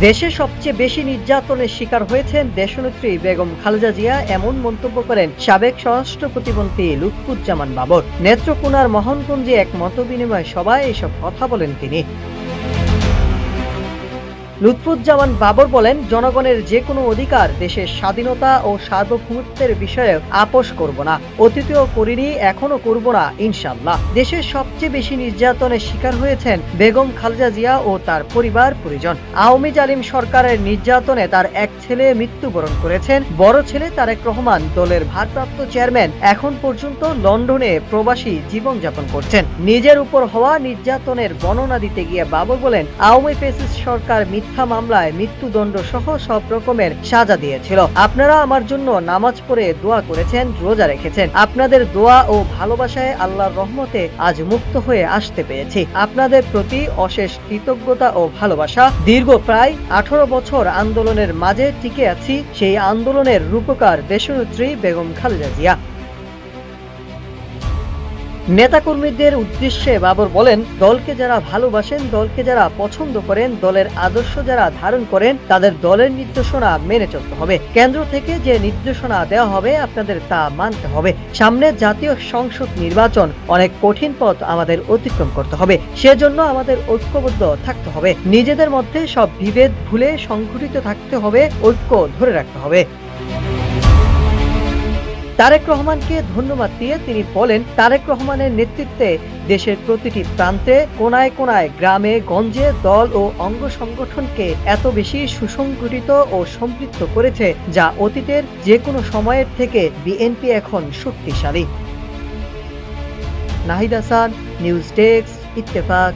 দেশে সবচেয়ে বেশি নির্যাতনের শিকার হয়েছেন দেশনেত্রী বেগম খালেদা জিয়া, এমন মন্তব্য করেন সাবেক স্বরাষ্ট্র প্রতিমন্ত্রী লুৎফুজ্জামান বাবর। নেত্রকোনার মোহনগঞ্জে এক মত মতবিনিময় সভায় এসব কথা বলেন তিনি। লুৎফুজ্জামান বাবর বলেন, জনগণের যে কোনো অধিকার দেশের স্বাধীনতা ও সার্বভৌমত্বের বিষয়ে আপোষ করব না। অতীতেও করিনি এখনও করব না ইনশাল্লাহ দেশের সবচেয়ে বেশি নির্যাতনের শিকার হয়েছেন বেগম খালেদা জিয়া ও তার পরিবার পরিজন। আওয়ামী জালিম সরকারের নির্যাতনে তার এক ছেলে মৃত্যুবরণ করেছেন। বড় ছেলে তারেক রহমান দলের ভারপ্রাপ্ত চেয়ারম্যান এখন পর্যন্ত লন্ডনে প্রবাসী জীবনযাপন করছেন। নিজের উপর হওয়া নির্যাতনের বর্ণনা দিতে গিয়ে বাবর বলেন, আওয়ামী ফেসিস সরকার মিথ্যা মামলায় মৃত্যুদণ্ড সহ সব রকমের সাজা দিয়েছিল। আপনারা আমার জন্য নামাজ পড়ে দোয়া করেছেন, রোজা রেখেছেন। আপনাদের দোয়া ও ভালোবাসায় আল্লাহর রহমতে আজ মুক্ত হয়ে আসতে পেরেছি। আপনাদের প্রতি অশেষ কৃতজ্ঞতা ও ভালোবাসা। দীর্ঘ প্রায় আঠারো বছর আন্দোলনের মাঝে টিকে আছি সেই আন্দোলনের রূপকার দেশনেত্রী বেগম খালেদা জিয়া। নেতাকর্মীদের উদ্দেশ্যে বাবর বলেন, দলকে যারা ভালোবাসেন, দলকে যারা পছন্দ করেন, দলের আদর্শ যারা ধারণ করেন, তাদের দলের নির্দেশনা মেনে চলতে হবে। কেন্দ্র থেকে যে নির্দেশনা দেওয়া হবে, আপনাদের তা মানতে হবে। সামনে জাতীয় সংসদ নির্বাচন অনেক কঠিন পথ আমাদের অতিক্রম করতে হবে। সেজন্য আমাদের ঐক্যবদ্ধ থাকতে হবে। নিজেদের মধ্যে সব বিভেদ ভুলে সংগঠিত থাকতে হবে, ঐক্য ধরে রাখতে হবে। তারেক রহমানকে ধন্যবাদ দিয়ে তিনি বলেন, তারেক রহমানের নেতৃত্বে দেশের প্রতিটি প্রান্তে কোনায় কোনায় গ্রামে, গঞ্জে দল ও অঙ্গ সংগঠনকে এত বেশি সুসংগঠিত ও সম্পৃক্ত করেছে, যা অতীতের যে কোনো সময়ের থেকে বিএনপি এখন শক্তিশালী। Nahid Hasan, news desk, Ittefaq.